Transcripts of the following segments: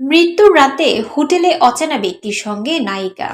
মৃত্যুর রাতে হোটেলে অচেনা ব্যক্তির সঙ্গে নায়িকা।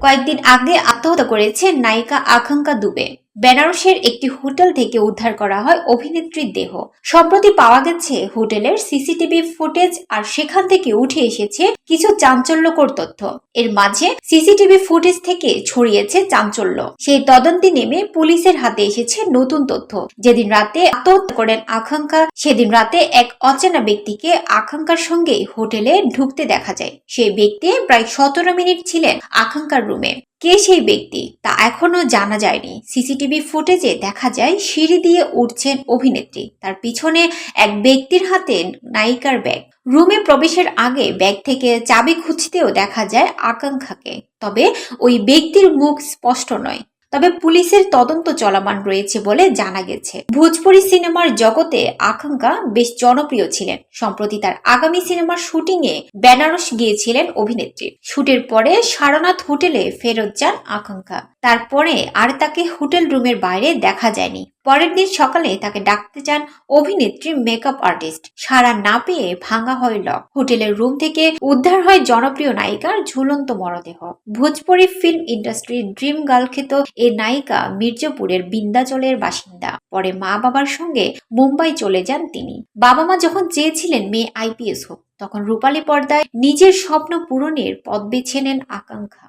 কয়েকদিন আগে আত্মহত্যা করেছে নায়িকা আকাঙ্ক্ষা দুবে। বেনারসের একটি হোটেল থেকে উদ্ধার করা হয় অভিনেত্রীর দেহ। সম্প্রতি পাওয়া গেছে হোটেলের সিসিটিভি ফুটেজ আর সেখান থেকে উঠে এসেছে কিছু চাঞ্চল্যকর তথ্য। এর মাঝে সিসিটিভি ফুটেজ থেকে ছড়িয়েছে চাঞ্চল্য। সেই তদন্তে নেমে পুলিশের হাতে এসেছে নতুন তথ্য। যেদিন রাতে আত্মহত্যা করেন আকাঙ্ক্ষা, সেদিন রাতে এক অচেনা ব্যক্তিকে আকাঙ্ক্ষার সঙ্গে হোটেলে ঢুকতে দেখা যায়। সেই ব্যক্তি প্রায় সতেরো মিনিট ছিলেন আকাঙ্ক্ষার রুমে। কে সেই ব্যক্তি তা এখনও জানা যায়নি। সিসিটিভি ফুটেজে দেখা যায়, সিঁড়ি দিয়ে উঠছেন অভিনেত্রী। তার পিছনে এক ব্যক্তির হাতে নায়িকার ব্যাগ। রুমে প্রবেশের আগে ব্যাগ থেকে চাবি খুঁজতেও দেখা যায় আকাঙ্ক্ষাকে। তবে ওই ব্যক্তির মুখ স্পষ্ট নয়। তবে পুলিশের তদন্ত চলমান রয়েছে বলে জানা গেছে। ভোজপুরি সিনেমার জগতে আকাঙ্ক্ষা বেশ জনপ্রিয় ছিলেন। সম্প্রতি তার আগামী সিনেমার শুটিং এ বেনারস গিয়েছিলেন অভিনেত্রী। শুটের পরে সারনাথ হোটেলে ফেরত যান আকাঙ্ক্ষা। তারপরে আর তাকে হোটেল রুমের বাইরে দেখা যায়নি। পরের দিন সকালে তাকে ডাকতে চান অভিনেত্রী মেকআপ আর্টিস্ট সারা না পেয়ে ভাঙা হয় লক। হোটেলের রুম থেকে উদ্ধার হয় জনপ্রিয় নায়িকার ঝুলন্ত মরদেহ। ভোজপুরি ফিল্ম ইন্ডাস্ট্রির ড্রিম গার্ল এই নায়িকা মির্জাপুরের বিন্দাচলের বাসিন্দা। পরে মা বাবার সঙ্গে মুম্বাই চলে যান তিনি। বাবা মা যখন চেয়েছিলেন মেয়ে আইপিএস হোক, তখন রূপালী পর্দায় নিজের স্বপ্ন পূরণের পথ বেছে নেন আকাঙ্ক্ষা।